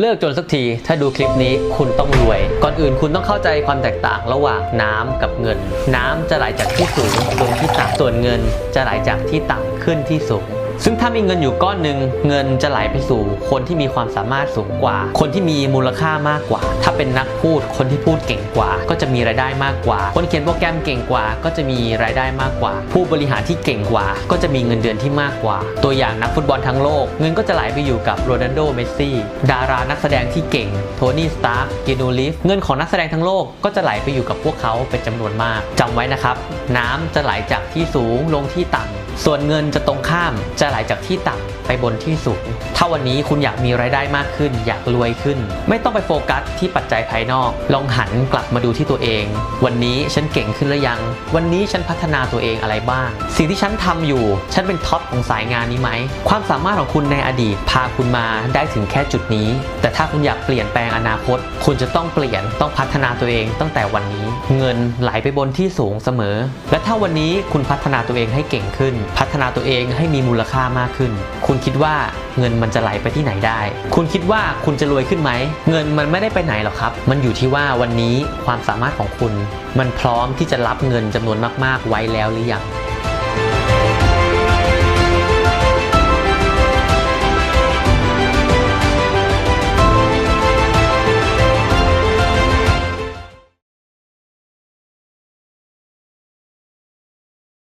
เลิกจนสักที ถ้าดูคลิปนี้คุณต้องรวย ก่อนอื่นคุณต้องเข้าใจความแตกต่างระหว่างน้ำกับเงิน น้ำจะไหลจากที่สูงลงที่ต่ำส่วนเงินจะไหลจากที่ต่ำขึ้นที่สูง ซึ่งถ้ามีเงินอยู่ก้อนหนึ่งเงินจะไหลไปสู่คนที่มีความสามารถสูงกว่า คนที่มีมูลค่ามากกว่า ถ้าเป็นนักพูดคนที่พูดเก่งกว่า ก็จะมีรายได้มากกว่า คนเขียนโปรแกรมเก่งกว่า ก็จะมีรายได้มากกว่า ผู้บริหารที่เก่งกว่า ก็จะมีเงินเดือนที่มากกว่า ตัวอย่างนักฟุตบอลทั้งโลก เงินก็จะไหลไปอยู่กับโรนัลโดเมสซี่ดารานักแสดงที่เก่งโทนี่สตาร์กกินูลิฟเงินของนักแสดงทั้งโลกก็จะไหลไปอยู่กับพวกเขาเป็นจำนวนมากจำไว้นะครับ น้ำจะไหลจากที่สูงลงที่ต่ำส่วนเงินจะตรงข้ามจะไหลาจากที่ต่ำไปบนที่สูง ถ้าวันนี้คุณอยากมีรายได้มากขึ้น อยากรวยขึ้น ไม่ต้องไปโฟกัสที่ปัจจัยภายนอก ลองหันกลับมาดูที่ตัวเอง วันนี้ฉันเก่งขึ้นหรือยัง วันนี้ฉันพัฒนาตัวเองอะไรบ้าง สิ่งที่ฉันทำอยู่ ฉันเป็นท็อปของสายงานนี้ไหม ความสามารถของคุณในอดีตพาคุณมาได้ถึงแค่จุดนี้ แต่ถ้าคุณอยากเปลี่ยนแปลงอนาคต คุณจะต้องเปลี่ยนต้องพัฒนาตัวเองตั้งแต่วันนี้ เงินไหลไปบนที่สูงเสมอ และถ้าวันนี้คุณพัฒนาตัวเองให้เก่งขึ้น พัฒนาตัวเองให้มีมูลค่ามากขึ้น คุณคิดว่าเงินมันจะไหลไปที่ไหนได้ คุณคิดว่าคุณจะรวยขึ้นไหม เงินมันไม่ได้ไปไหนหรอกครับ มันอยู่ที่ว่าวันนี้ความสามารถของคุณ มันพร้อมที่จะรับเงินจำนวนมาก ๆ ไว้แล้วหรือยัง